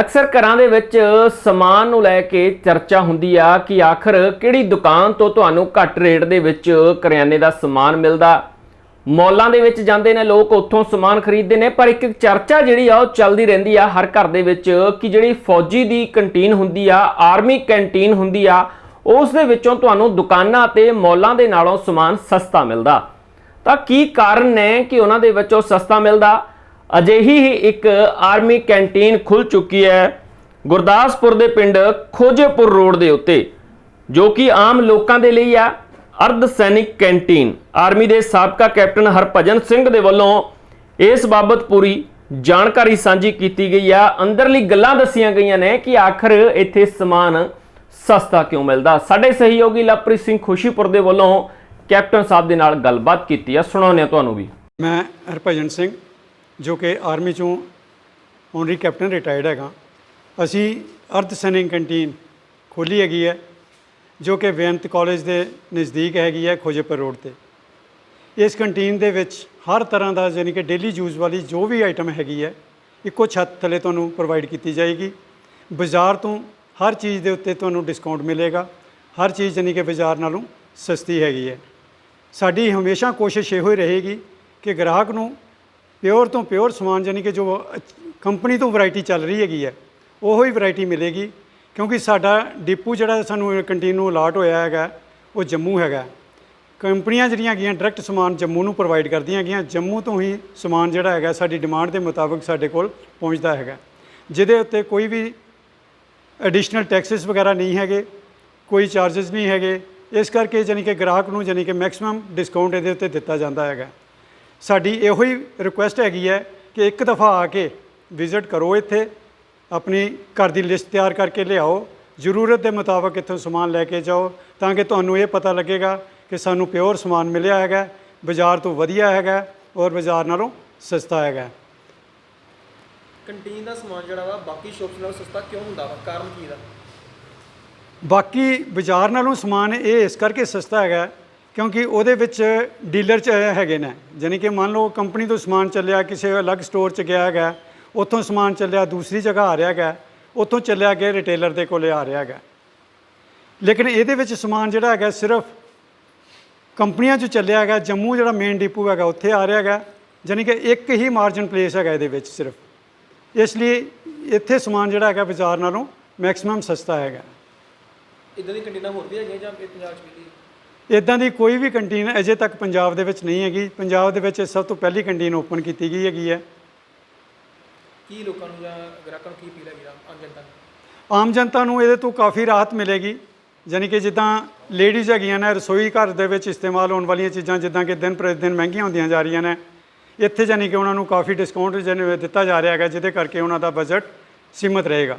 ਅਕਸਰ ਘਰਾਂ ਦੇ ਵਿੱਚ ਸਮਾਨ ਨੂੰ ਲੈ ਕੇ ਚਰਚਾ ਹੁੰਦੀ ਆ ਕਿ ਆਖਰ ਕਿਹੜੀ ਦੁਕਾਨ ਤੋਂ ਤੁਹਾਨੂੰ ਘੱਟ ਰੇਟ ਦੇ ਵਿੱਚ ਕਰਿਆਨੇ ਦਾ ਸਮਾਨ ਮਿਲਦਾ? ਮੌਲਾਂ ਦੇ ਵਿੱਚ ਜਾਂਦੇ ਨੇ ਲੋਕ, ਉੱਥੋਂ ਸਮਾਨ ਖਰੀਦਦੇ ਨੇ, ਪਰ ਇੱਕ ਚਰਚਾ ਜਿਹੜੀ ਆ ਉਹ ਚੱਲਦੀ ਰਹਿੰਦੀ ਆ ਹਰ ਘਰ ਦੇ ਵਿੱਚ ਕਿ ਜਿਹੜੀ ਫੌਜੀ ਦੀ ਕੰਟੀਨ ਹੁੰਦੀ ਆ, ਆਰਮੀ ਕੰਟੀਨ ਹੁੰਦੀ ਆ, ਉਸ ਦੇ ਵਿੱਚੋਂ ਤੁਹਾਨੂੰ ਦੁਕਾਨਾਂ ਤੇ ਮੌਲਾਂ ਦੇ ਨਾਲੋਂ ਸਮਾਨ ਸਸਤਾ ਮਿਲਦਾ। ਤਾਂ ਕੀ ਕਾਰਨ ਨੇ ਕਿ ਉਹਨਾਂ ਦੇ ਵਿੱਚੋਂ ਸਸਤਾ ਮਿਲਦਾ? ਅਜਿਹੀ ਹੀ ਇੱਕ ਆਰਮੀ ਕੈਂਟੀਨ ਖੁੱਲ ਚੁੱਕੀ ਹੈ ਗੁਰਦਾਸਪੁਰ ਦੇ ਪਿੰਡ ਖੋਜੇਪੁਰ ਰੋਡ ਦੇ ਉੱਤੇ, ਜੋ ਕਿ ਆਮ ਲੋਕਾਂ ਦੇ ਲਈ ਆ ਅਰਧ ਸੈਨਿਕ ਕੈਂਟੀਨ। ਆਰਮੀ ਦੇ ਸਾਬਕਾ ਕੈਪਟਨ ਹਰਭਜਨ ਸਿੰਘ ਦੇ ਵੱਲੋਂ ਇਸ ਬਾਬਤ ਪੂਰੀ ਜਾਣਕਾਰੀ ਸਾਂਝੀ ਕੀਤੀ ਗਈ ਆ। ਅੰਦਰਲੀ ਗੱਲਾਂ ਦੱਸੀਆਂ ਗਈਆਂ ਨੇ ਕਿ ਆਖਰ ਇੱਥੇ ਸਮਾਨ ਸਸਤਾ ਕਿਉਂ ਮਿਲਦਾ? ਸਾਡੇ ਸਹਿਯੋਗੀ ਲਵਪ੍ਰੀਤ ਸਿੰਘ ਖੁਸ਼ੀਪੁਰ ਦੇ ਵੱਲੋਂ ਕੈਪਟਨ ਸਾਹਿਬ ਦੇ ਨਾਲ ਗੱਲਬਾਤ ਕੀਤੀ ਆ। ਸੁਣਾਉਂਦੇ ਹਾਂ ਤੁਹਾਨੂੰ ਵੀ। ਮੈਂ ਹਰਭਜਨ ਸਿੰਘ ਜੋ ਕਿ ਆਰਮੀ ਚੋਂ ਓਨਰੀ ਕੈਪਟਨ ਰਿਟਾਇਰਡ ਹੈਗਾ। ਅਸੀਂ ਅਰਧ ਸੈਨਿਕ ਕੰਟੀਨ ਖੋਲੀ ਹੈਗੀ ਹੈ, ਜੋ ਕਿ ਬੇਅੰਤ ਕਾਲਜ ਦੇ ਨਜ਼ਦੀਕ ਹੈਗੀ ਹੈ ਖੋਜੇਪੁਰ ਰੋਡ ਤੇ। ਇਸ ਕੰਟੀਨ ਦੇ ਵਿੱਚ ਹਰ ਤਰ੍ਹਾਂ ਦਾ ਯਾਨੀ ਕਿ ਡੇਲੀ ਯੂਜ਼ ਵਾਲੀ ਜੋ ਵੀ ਆਈਟਮ ਹੈਗੀ ਹੈ, ਇੱਕੋ ਛੱਤ ਥੱਲੇ ਤੁਹਾਨੂੰ ਪ੍ਰੋਵਾਈਡ ਕੀਤੀ ਜਾਏਗੀ। ਬਾਜ਼ਾਰ ਤੋਂ ਹਰ ਚੀਜ਼ ਦੇ ਉੱਤੇ ਤੁਹਾਨੂੰ ਡਿਸਕਾਊਂਟ ਮਿਲੇਗਾ। ਹਰ ਚੀਜ਼ ਯਾਨੀ ਕਿ ਬਾਜ਼ਾਰ ਨਾਲੋਂ ਸਸਤੀ ਹੈਗੀ ਹੈ। ਸਾਡੀ ਹਮੇਸ਼ਾ ਕੋਸ਼ਿਸ਼ ਇਹੋ ਹੀ ਰਹੇਗੀ ਕਿ ਗ੍ਰਾਹਕ ਨੂੰ ਪਿਓਰ ਤੋਂ ਪਿਓਰ ਸਮਾਨ ਯਾਨੀ ਕਿ ਜੋ ਕੰਪਨੀ ਤੋਂ ਵੈਰਾਈਟੀ ਚੱਲ ਰਹੀ ਹੈਗੀ ਹੈ, ਉਹੋ ਹੀ ਵੈਰਾਈਟੀ ਮਿਲੇਗੀ, ਕਿਉਂਕਿ ਸਾਡਾ ਡਿਪੂ ਜਿਹੜਾ ਸਾਨੂੰ ਕੰਟੀਨਿਊ ਅਲਾਟ ਹੋਇਆ ਹੈਗਾ, ਉਹ ਜੰਮੂ ਹੈਗਾ। ਕੰਪਨੀਆਂ ਜਿਹੜੀਆਂ ਹੈਗੀਆਂ, ਡਾਇਰੈਕਟ ਸਮਾਨ ਜੰਮੂ ਨੂੰ ਪ੍ਰੋਵਾਈਡ ਕਰਦੀਆਂ ਹੈਗੀਆਂ, ਜੰਮੂ ਤੋਂ ਹੀ ਸਮਾਨ ਜਿਹੜਾ ਹੈਗਾ, ਸਾਡੀ ਡਿਮਾਂਡ ਦੇ ਮੁਤਾਬਕ ਸਾਡੇ ਕੋਲ ਪਹੁੰਚਦਾ ਹੈਗਾ। ਜਿਹਦੇ ਉੱਤੇ ਕੋਈ ਵੀ ਐਡੀਸ਼ਨਲ ਟੈਕਸਸ ਵਗੈਰਾ ਨਹੀਂ ਹੈਗੇ, ਕੋਈ ਚਾਰजेस ਨਹੀਂ ਹੈਗੇ, ਇਸ ਕਰਕੇ ਯਾਨੀ ਕਿ ਗ੍ਰਾਹਕ ਨੂੰ ਯਾਨੀ ਕਿ ਮੈਕਸਿਮਮ ਡਿਸਕਾਊਂਟ ਇਹਦੇ ਉੱਤੇ ਦਿੱਤਾ ਜਾਂਦਾ ਹੈਗਾ। ਸਾਡੀ ਇਹੋ ਹੀ ਰਿਕੁਐਸਟ ਹੈਗੀ ਹੈ ਕਿ ਇੱਕ ਦਫਾ ਆ ਕੇ ਵਿਜ਼ਿਟ ਕਰੋ ਇੱਥੇ ਆਪਣੀ ਘਰ ਦੀ ਲਿਸਟ ਤਿਆਰ ਕਰਕੇ ਲਿਆਓ ਜ਼ਰੂਰਤ ਦੇ ਮੁਤਾਬਕ ਇੱਥੋਂ ਸਮਾਨ ਲੈ ਕੇ ਜਾਓ ਤਾਂ ਕਿ ਤੁਹਾਨੂੰ ਇਹ ਪਤਾ ਲੱਗੇਗਾ ਕਿ ਸਾਨੂੰ ਪਿਓਰ ਸਮਾਨ ਮਿਲਿਆ ਹੈਗਾ ਬਾਜ਼ਾਰ ਤੋਂ ਵਧੀਆ ਹੈਗਾ ਔਰ ਬਾਜ਼ਾਰ ਨਾਲੋਂ ਸਸਤਾ ਹੈਗਾ। ਕੰਟੀਨ ਦਾ ਸਮਾਨ ਜਿਹੜਾ ਵਾ ਬਾਕੀ ਸ਼ਾਪਸ ਨਾਲੋਂ ਸਸਤਾ ਕਿਉਂ ਹੁੰਦਾ ਵਾ? ਕਾਰਨ ਕੀ ਦਾ? ਬਾਕੀ ਬਾਜ਼ਾਰ ਨਾਲੋਂ ਸਮਾਨ ਇਹ ਇਸ ਕਰਕੇ ਸਸਤਾ ਹੈਗਾ ਕਿਉਂਕਿ ਉਹਦੇ ਵਿੱਚ ਡੀਲਰ ਚ ਹੈਗੇ ਨੇ। ਯਾਨੀ ਕਿ ਮੰਨ ਲਓ ਕੰਪਨੀ ਤੋਂ ਸਮਾਨ ਚੱਲਿਆ, ਕਿਸੇ ਅਲੱਗ ਸਟੋਰ ਚ ਗਿਆ ਹੈਗਾ, ਉੱਥੋਂ ਸਮਾਨ ਚੱਲਿਆ, ਦੂਸਰੀ ਜਗ੍ਹਾ ਆ ਰਿਹਾ ਹੈਗਾ, ਉੱਥੋਂ ਚੱਲਿਆ ਗਿਆ ਰਿਟੇਲਰ ਦੇ ਕੋਲੇ ਆ ਰਿਹਾ ਹੈਗਾ। ਲੇਕਿਨ ਇਹਦੇ ਵਿੱਚ ਸਮਾਨ ਜਿਹੜਾ ਹੈਗਾ ਸਿਰਫ ਕੰਪਨੀਆਂ 'ਚ ਚੱਲਿਆ ਹੈਗਾ, ਜੰਮੂ ਜਿਹੜਾ ਮੇਨ ਡਿਪੂ ਹੈਗਾ, ਉੱਥੇ ਆ ਰਿਹਾ ਹੈਗਾ। ਯਾਨੀ ਕਿ ਇੱਕ ਹੀ ਮਾਰਜਨ ਪਲੇਸ ਹੈਗਾ ਇਹਦੇ ਵਿੱਚ ਸਿਰਫ। ਇਸ ਲਈ ਇੱਥੇ ਸਮਾਨ ਜਿਹੜਾ ਹੈਗਾ ਬਾਜ਼ਾਰ ਨਾਲੋਂ ਮੈਕਸਿਮਮ ਸਸਤਾ ਹੈਗਾ। ਇਦਾਂ ਦੀ ਕੰਟੀਨਾਂ ਹੋਰ ਵੀ ਹੈਗੀਆਂ ਜਾਂ ਪੰਜਾਬ 'ਚ ਵੀ ਇਦਾਂ ਦੀ ਕੋਈ ਵੀ ਕੰਟੀਨ ਅਜੇ ਤੱਕ ਪੰਜਾਬ ਦੇ ਵਿੱਚ ਨਹੀਂ ਹੈਗੀ। ਪੰਜਾਬ ਦੇ ਵਿੱਚ ਸਭ ਤੋਂ ਪਹਿਲੀ ਕੰਟੀਨ ਓਪਨ ਕੀਤੀ ਗਈ ਹੈਗੀ ਹੈ। ਕੀ ਲੋਕਾਂ ਨੂੰ ਜਾਂ ਗ੍ਰਾਹਕਾਂ ਨੂੰ ਕੀ ਅਪੀਲ ਹੈਗੀ ਆਮ ਜਨਤਾ ਨੂੰ? ਆਮ ਜਨਤਾ ਨੂੰ ਇਹਦੇ ਤੋਂ ਕਾਫੀ ਰਾਹਤ ਮਿਲੇਗੀ। ਯਾਨੀ ਕਿ ਜਿੱਦਾਂ ਲੇਡੀਜ਼ ਹੈਗੀਆਂ ਨੇ ਰਸੋਈ ਘਰ ਦੇ ਵਿੱਚ ਇਸਤੇਮਾਲ ਹੋਣ ਵਾਲੀਆਂ ਚੀਜ਼ਾਂ ਜਿੱਦਾਂ ਕਿ ਦਿਨ ਪ੍ਰਤੀ ਦਿਨ ਮਹਿੰਗੀਆਂ ਹੁੰਦੀਆਂ ਜਾ ਰਹੀਆਂ ਨੇ। ਇੱਥੇ ਯਾਨੀ ਕਿ ਉਹਨਾਂ ਨੂੰ ਕਾਫੀ ਡਿਸਕਾਊਂਟ ਦਿੱਤਾ ਜਾ ਰਿਹਾ ਹੈਗਾ ਜਿਹਦੇ ਕਰਕੇ ਉਹਨਾਂ ਦਾ ਬਜਟ ਸੀਮਤ ਰਹੇਗਾ।